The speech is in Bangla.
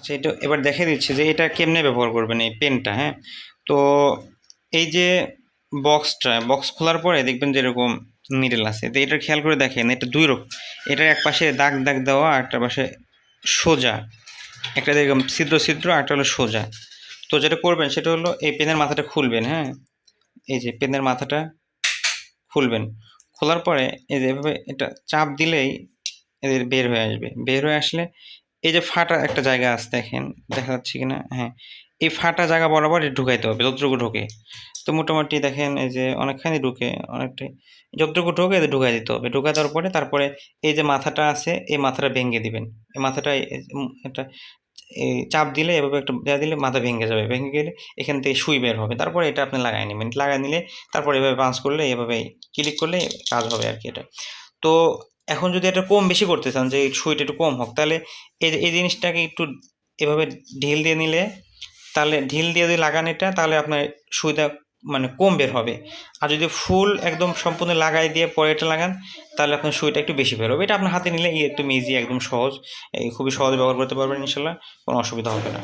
আচ্ছা এটা এবার দেখে দিচ্ছি যে এটা কেমনে ব্যবহার করবেন এই পেনটা হ্যাঁ? তো এই যে বক্সটা, বক্স খোলার পরে দেখবেন যে এরকম নিডল আছে। তো এটা খেয়াল করে দেখেন, এটা দুই রকম। এটার এক পাশে দাগ দাগ দেওয়া একটা পাশে সোজা। একটা দেখলাম ছিদ্র ছিদ্র একটা হলো সোজা। তো যেটা করবেন সেটা হলো এই পেনের মাথাটা খুলবেন হ্যাঁ? এই যে পেনের মাথাটা খুলবেন। খোলার পরে এই যে এভাবে এটা চাপ দিলেই এদের বের হয়ে আসবে। বের হয়ে আসলে এই যে ফাটা একটা জায়গা আছে দেখেন, দেখা যাচ্ছে কিনা? হ্যাঁ এই ফাটা জায়গা বরাবর ঢুকাইতে হবে যতটুকু ঢোকে। তো মোটামুটি দেখেন এই যে অনেকখানি ঢুকে, অনেকটাই, যতটুকু ঢোকে ঢুকাই দিতে হবে। ঢুকাই দেওয়ার পরে তারপরে এই যে মাথাটা আছে, এই মাথাটা ভেঙে দিবেন। এই মাথাটা একটা চাপ দিলে এভাবে একটু দেওয়া দিলে মাথা ভেঙে যাবে। ভেঙে গেলে এখান থেকে সুই বের হবে। তারপরে এটা আপনি লাগাই নেবেন। লাগাই নিলে তারপরে এভাবে পাঞ্চ করলে এভাবে ক্লিক করলে কাজ হবে আর কি এটা। তো এখন যদি এটা কম বেশি করতে চান, যে সুইটা একটু কম হোক, তাহলে এই এই জিনিসটাকে একটু এভাবে ঢিল দিয়ে নিলে, তাহলে ঢিল দিয়ে যদি লাগান এটা, তাহলে আপনার সুইটা মানে কম বের হবে। আর যদি ফুল একদম সম্পূর্ণ লাগাই দিয়ে পরে এটা লাগান, তাহলে আপনার সুইটা একটু বেশি বের হবে। এটা আপনার হাতে নিলে একদম ইজি একদম সহজ। খুবই সহজে ব্যবহার করতে পারবেন ইনশাল্লাহ, কোনো অসুবিধা হবে না।